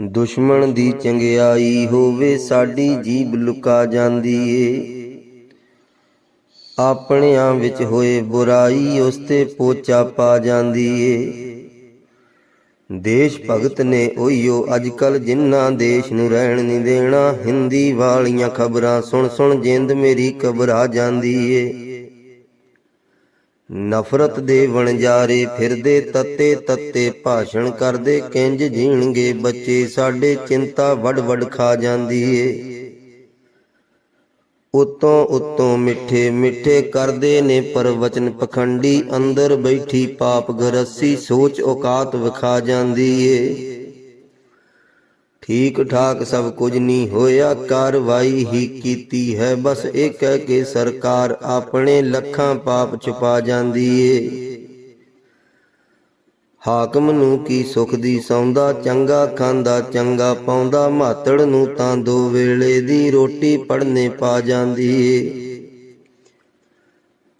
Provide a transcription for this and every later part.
ਦੁਸ਼ਮਣ ਦੀ ਚੰਗਿਆਈ ਹੋਵੇ, ਸਾਡੀ ਜੀਬ ਲੁਕਾ ਜਾਂਦੀ ਏ। ਆਪਣਿਆਂ ਵਿੱਚ ਹੋਏ ਬੁਰਾਈ, ਉਸ ਤੇ ਪੋਚਾ ਪਾ ਜਾਂਦੀ ਏ। ਦੇਸ਼ ਭਗਤ ਨੇ ਉਹੀਓ ਅੱਜਕੱਲ ਜਿਨ੍ਹਾਂ ਦੇਸ਼ ਨੂੰ ਰਹਿਣ ਨਹੀਂ ਦੇਣਾ, ਹਿੰਦੀ ਵਾਲੀਆਂ ਖਬਰਾਂ ਸੁਣ ਸੁਣ ਜਿੰਦ ਮੇਰੀ ਘਬਰਾ ਜਾਂਦੀ ਏ। ਨਫ਼ਰਤ ਦੇ ਵਣਜਾਰੇ ਫਿਰਦੇ ਤੱਤੇ ਤੱਤੇ ਭਾਸ਼ਣ ਕਰਦੇ ਕਿੰਜ ਜੀਣਗੇ ਬੱਚੇ, ਸਾਡੇ ਚਿੰਤਾ ਵੱਡ ਵੱਡ ਖਾ ਜਾਂਦੀ ਏ। ਉਤੋਂ ਉਤੋਂ ਮਿੱਠੇ ਮਿੱਠੇ ਕਰਦੇ ਨੇ ਪਰਵਚਨ ਪਖੰਡੀ, ਅੰਦਰ ਬੈਠੀ ਪਾਪ ਗਰਸੀ ਸੋਚ ਔਕਾਤ ਵਿਖਾ ਜਾਂਦੀ ਏ। ਠੀਕ ਠਾਕ ਸਭ ਕੁਝ ਨਹੀਂ ਹੋਇਆ, ਕਾਰਵਾਈ ਹੀ ਕੀਤੀ ਹੈ। ਬਸ ਇਹ ਕਹਿ ਕੇ ਸਰਕਾਰ ਆਪਣੇ ਲੱਖਾਂ ਪਾਪ ਛੁਪਾ ਜਾਂਦੀ ਏ। ਹਾਕਮ ਨੂੰ ਕੀ ਸੁਖ ਦੀ ਸੌਂਦਾ, ਚੰਗਾ ਖਾਂਦਾ, ਚੰਗਾ ਪਾਉਂਦਾ, ਮਾਤੜ ਨੂੰ ਤਾਂ ਦੋ ਵੇਲੇ ਦੀ ਰੋਟੀ ਪੜਨੇ ਪਾ ਜਾਂਦੀ ਏ।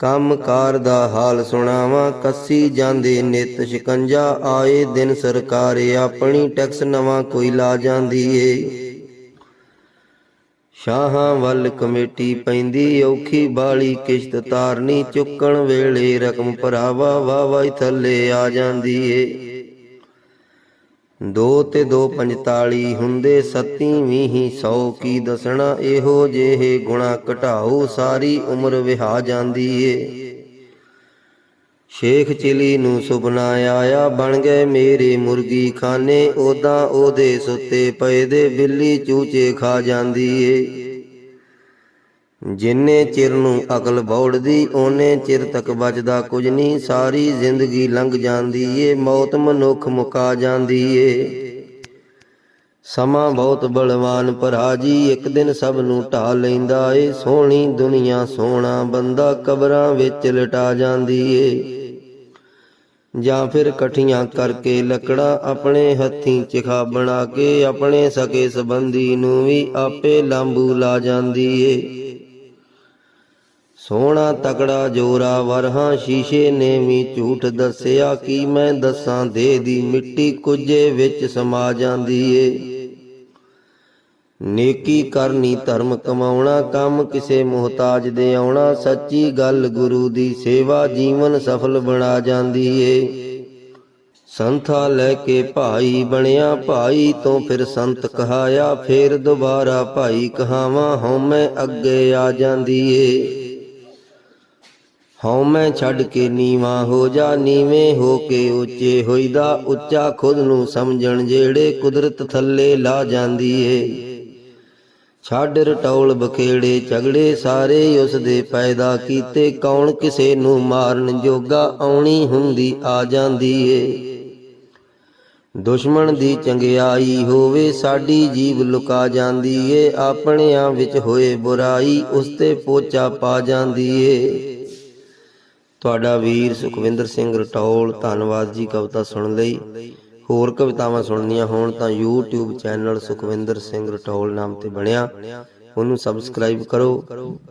ਕੰਮ ਕਾਰ ਦਾ ਹਾਲ ਸੁਣਾਵਾਂ। ਕੱਸੀ ਜਾਂਦੇ ਨਿਤ ਸ਼ਿਕੰਜਾ, ਆਏ ਦਿਨ ਸਰਕਾਰ ਆਪਣੀ ਟੈਕਸ ਨਵਾਂ ਕੋਈ ਲਾ ਜਾਂਦੀ ਏ। ਸ਼ਾਹਾਂ ਵੱਲ ਕਮੇਟੀ ਪੈਂਦੀ, ਔਖੀ ਬਾਲੀ ਕਿਸ਼ਤ ਤਾਰਨੀ ਚੁੱਕਣ ਵੇਲੇ ਰਕਮ ਭਰਾਵਾ ਵਾਵਾਈ ਥੱਲੇ ਆ ਜਾਂਦੀ ਏ। ਦੋ ਤੇ ਦੋ 45 ਹੁੰਦੇ ਸੱਤੀਵੀਂ ਹੀ 100 ਕੀ ਦੱਸਣਾ? ਇਹੋ ਜਿਹੇ ਗੁਣਾ ਘਟਾਓ ਸਾਰੀ ਉਮਰ ਵਿਹਾ ਜਾਂਦੀ ਏ। ਸ਼ੇਖ ਚਿਲੀ ਨੂੰ ਸੁਪਨਾ ਆਇਆ, ਬਣ ਗਏ ਮੇਰੇ ਮੁਰਗੀ ਖਾਨੇ ਉਦਾਂ ਉਹਦੇ ਸੁੱਤੇ ਪਏ ਦੇ ਬਿੱਲੀ ਚੂਚੇ ਖਾ ਜਾਂਦੀ ਏ। ਜਿੰਨੇ ਚਿਰ ਨੂੰ ਅਕਲ ਬੌੜਦੀ, ਓਨੇ ਚਿਰ ਤੱਕ ਬਚਦਾ ਕੁਝ ਨਹੀਂ। ਸਾਰੀ ਜ਼ਿੰਦਗੀ ਲੰਘ ਜਾਂਦੀ ਏ, ਮੌਤ ਮਨੁੱਖ ਮੁਕਾ ਜਾਂਦੀ ਏ। ਸਮਾਂ ਬਹੁਤ ਬਲਵਾਨ ਭਰਾ ਜੀ ਇੱਕ ਦਿਨ ਸਭ ਨੂੰ ਢਾ ਲੈਂਦਾ ਏ। ਸੋਹਣੀ ਦੁਨੀਆ, ਸੋਹਣਾ ਬੰਦਾ ਕਬਰਾਂ ਵਿੱਚ ਲਟਾ ਜਾਂਦੀ ਏ। ਜਾਂ ਫਿਰ ਇਕੱਠੀਆਂ ਕਰਕੇ ਲੱਕੜਾਂ ਆਪਣੇ ਹੱਥੀਂ ਚਿਖਾ ਬਣਾ ਕੇ, ਆਪਣੇ ਸਕੇ ਸੰਬੰਧੀ ਨੂੰ ਵੀ ਆਪੇ ਲਾਂਬੂ ਲਾ ਜਾਂਦੀ ਏ। ਸੋਹਣਾ ਤਕੜਾ ਜੋਰਾ ਵਰਹਾਂ ਸ਼ੀਸ਼ੇ ਨੇ ਵੀ ਝੂਠ ਦੱਸਿਆ ਕੀ ਮੈਂ ਦੱਸਾਂ ਦੇ ਦੀ ਮਿੱਟੀ ਕੁਝੇ ਵਿੱਚ ਸਮਾ ਜਾਂਦੀ ਏ। ਨੇਕੀ ਕਰਨੀ ਧਰਮ ਕਮਾਉਣਾ, ਕੰਮ ਕਿਸੇ ਮੁਹਤਾਜ ਦੇ ਆਉਣਾ, ਸੱਚੀ ਗੱਲ ਗੁਰੂ ਦੀ ਸੇਵਾ ਜੀਵਨ ਸਫਲ ਬਣਾ ਜਾਂਦੀ ਏ। ਸੰਥਾ ਲੈ ਕੇ ਭਾਈ ਬਣਿਆ, ਭਾਈ ਤੋਂ ਫਿਰ ਸੰਤ ਕਹਾਇਆ, ਫੇਰ ਦੁਬਾਰਾ ਭਾਈ ਕਹਾਵਾਂ ਹਉਮੈ ਅੱਗੇ ਆ ਜਾਂਦੀ ਏ। ਹਉਮੈ ਛੱਡ ਕੇ ਨੀਵਾ ਹੋ ਜਾ, ਨੀਵੇਂ ਹੋ ਕੇ ਉੱਚੇ ਹੋਈਦਾ। ਉੱਚਾ ਖੁਦ ਨੂੰ ਸਮਝਣ ਜਿਹੜੇ ਕੁਦਰਤ ਥੱਲੇ ਲਾ ਜਾਂਦੀ ਏ। ਛੱਡ ਰਟੌਲ ਬਖੇੜੇ ਝਗੜੇ ਸਾਰੇ ਉਸ ਦੇ ਪੈਦਾ ਕੀਤੇ। ਕੌਣ ਕਿਸੇ ਨੂੰ ਮਾਰਨ ਜੋਗਾ ਆਉਣੀ ਹੁੰਦੀ ਆ ਜਾਂਦੀ ਏ। ਦੁਸ਼ਮਣ ਦੀ ਚੰਗਿਆਈ ਹੋਵੇ, ਸਾਡੀ ਜੀਵ ਲੁਕਾ ਜਾਂਦੀ ਏ। ਆਪਣਿਆਂ ਵਿੱਚ ਹੋਏ ਬੁਰਾਈ ਉਸ ਤੇ ਪੋਚਾ ਪਾ ਜਾਂਦੀ ਏ। ਤੁਹਾਡਾ ਵੀਰ ਸੁਖਵਿੰਦਰ ਸਿੰਘ ਰਟੌਲ, ਧੰਨਵਾਦ ਜੀ ਕਵਿਤਾ ਸੁਣਨ ਲਈ। ਹੋਰ ਕਵਿਤਾਵਾਂ ਸੁਣਨੀਆਂ ਹੋਣ ਤਾਂ YouTube ਚੈਨਲ ਸੁਖਵਿੰਦਰ ਸਿੰਘ ਰਟੌਲ ਨਾਮ ਤੇ ਬਣਿਆ। ਉਹਨੂੰ ਸਬਸਕ੍ਰਾਈਬ ਕਰੋ।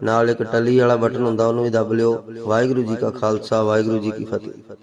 ਨਾਲ ਇੱਕ ਟੱਲੀ ਵਾਲਾ ਬਟਨ ਹੁੰਦਾ, ਉਹਨੂੰ ਵੀ ਦਬ ਲਿਓ। ਵਾਹਿਗੁਰੂ ਜੀ ਕਾ ਖਾਲਸਾ, ਵਾਹਿਗੁਰੂ ਜੀ ਕੀ ਫਤਿਹ।